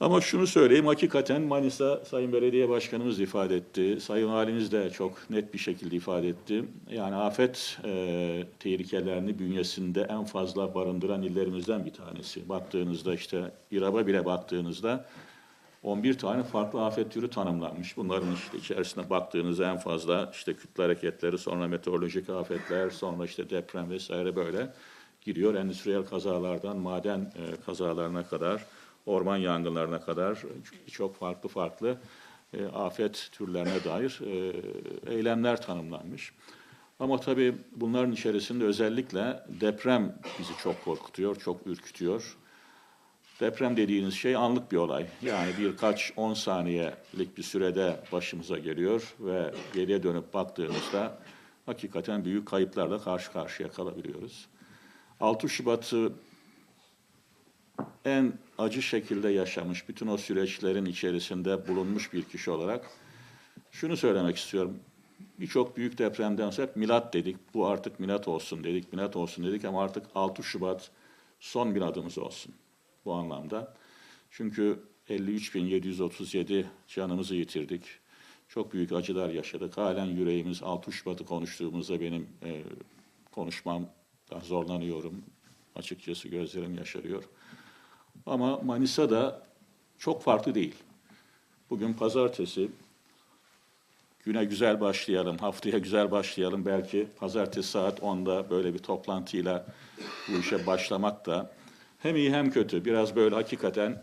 Ama şunu söyleyeyim, hakikaten Manisa Sayın Belediye Başkanımız ifade etti, Sayın Valimiz de çok net bir şekilde ifade etti. Yani afet e, tehlikelerini bünyesinde en fazla barındıran illerimizden bir tanesi. Baktığınızda işte İRAB'a bile baktığınızda 11 tane farklı afet türü tanımlanmış. Bunların işte içerisine baktığınızda en fazla işte kütle hareketleri, sonra meteorolojik afetler, sonra işte deprem vesaire böyle giriyor. Endüstriyel kazalardan maden e, kazalarına kadar, orman yangınlarına kadar çok farklı farklı e, afet türlerine dair e, eylemler tanımlanmış. Ama tabii bunların içerisinde özellikle deprem bizi çok korkutuyor, çok ürkütüyor. Deprem dediğiniz şey anlık bir olay. Yani birkaç on saniyelik bir sürede başımıza geliyor ve geriye dönüp baktığımızda hakikaten büyük kayıplarla karşı karşıya kalabiliyoruz. 6 Şubat'ı en acı şekilde yaşamış, bütün o süreçlerin içerisinde bulunmuş bir kişi olarak şunu söylemek istiyorum. Birçok büyük depremden sonra hep milat dedik. Bu artık milat olsun dedik, milat olsun dedik ama artık 6 Şubat son bir adımız olsun bu anlamda. Çünkü 53.737 canımızı yitirdik. Çok büyük acılar yaşadık. Halen yüreğimiz 6 Şubat'ı konuştuğumuzda benim e, konuşmam zorlanıyorum. Açıkçası gözlerim yaşarıyor. Ama Manisa'da çok farklı değil. Bugün pazartesi. Güne güzel başlayalım, haftaya güzel başlayalım. Belki pazartesi saat 10'da böyle bir toplantıyla bu işe başlamak da hem iyi hem kötü. Biraz böyle hakikaten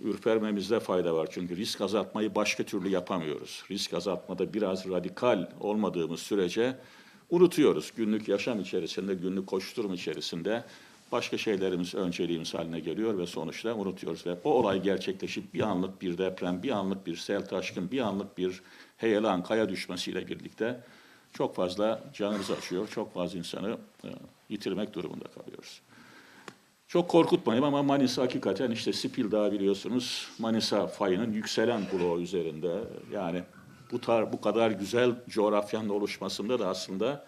ürpermemizde fayda var. Çünkü risk azaltmayı başka türlü yapamıyoruz. Risk azaltmada biraz radikal olmadığımız sürece unutuyoruz. Günlük yaşam içerisinde, günlük koşturum içerisinde başka şeylerimiz önceliğimiz haline geliyor ve sonuçta unutuyoruz. Ve o olay gerçekleşip bir anlık bir deprem, bir anlık bir sel taşkın, bir anlık bir heyelan, kaya düşmesiyle birlikte çok fazla canımızı açıyor, çok fazla insanı e, yitirmek durumunda kalıyoruz. Çok korkutmayayım ama Manisa hakikaten işte Spil Dağı biliyorsunuz Manisa fayının yükselen bloğu üzerinde. Yani bu tar bu kadar güzel coğrafyanın oluşmasında da aslında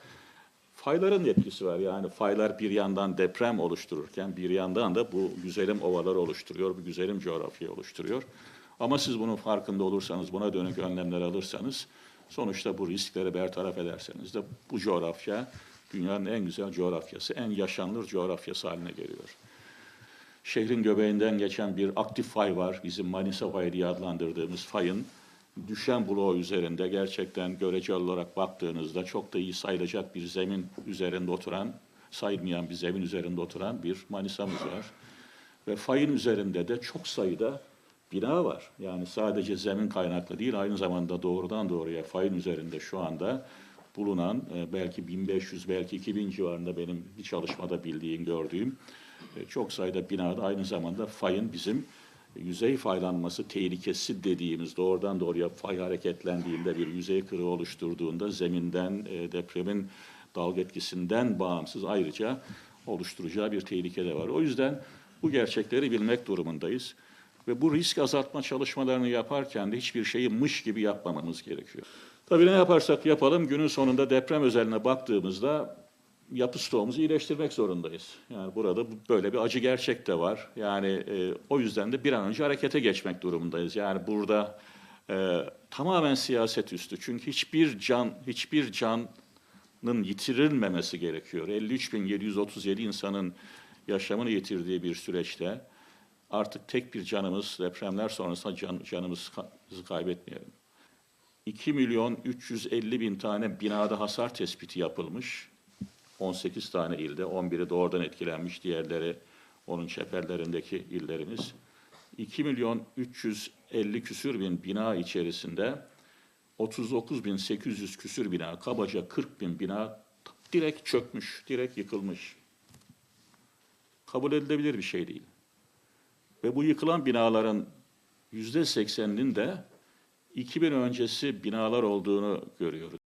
fayların etkisi var. Yani faylar bir yandan deprem oluştururken bir yandan da bu güzelim ovalar oluşturuyor, bu güzelim coğrafyayı oluşturuyor. Ama siz bunun farkında olursanız, buna dönük önlemler alırsanız, sonuçta bu riskleri bertaraf ederseniz de bu coğrafya dünyanın en güzel coğrafyası, en yaşanılır coğrafyası haline geliyor. Şehrin göbeğinden geçen bir aktif fay var. Bizim Manisa fayı diye adlandırdığımız fayın düşen bloğu üzerinde gerçekten göreceli olarak baktığınızda çok da iyi sayılacak bir zemin üzerinde oturan, sayılmayan bir zemin üzerinde oturan bir Manisa'mız var. Ve fayın üzerinde de çok sayıda bina var. Yani sadece zemin kaynaklı değil, aynı zamanda doğrudan doğruya fayın üzerinde şu anda bulunan e, belki 1500, belki 2000 civarında benim bir çalışmada bildiğim, gördüğüm e, çok sayıda binada aynı zamanda fayın bizim yüzey faylanması tehlikesi dediğimiz doğrudan doğruya fay hareketlendiğinde bir yüzey kırığı oluşturduğunda zeminden e, depremin dalga etkisinden bağımsız ayrıca oluşturacağı bir tehlike de var. O yüzden bu gerçekleri bilmek durumundayız. Ve bu risk azaltma çalışmalarını yaparken de hiçbir şeyi mış gibi yapmamamız gerekiyor. Tabii ne yaparsak yapalım günün sonunda deprem özeline baktığımızda yapı stoğumuzu iyileştirmek zorundayız. Yani burada böyle bir acı gerçek de var. Yani e, o yüzden de bir an önce harekete geçmek durumundayız. Yani burada e, tamamen siyaset üstü. Çünkü hiçbir can, hiçbir canın yitirilmemesi gerekiyor. 53.737 insanın yaşamını yitirdiği bir süreçte artık tek bir canımız depremler sonrasında can, canımızı kaybetmeyelim. 2 milyon 350 bin tane binada hasar tespiti yapılmış. 18 tane ilde, 11'i doğrudan etkilenmiş, diğerleri onun çeperlerindeki illerimiz. 2 milyon 350 küsür bin bina içerisinde 39 bin 800 küsür bina, kabaca 40 bin bina direkt çökmüş, direkt yıkılmış. Kabul edilebilir bir şey değil. Ve bu yıkılan binaların yüzde sekseninin de 2000 öncesi binalar olduğunu görüyoruz.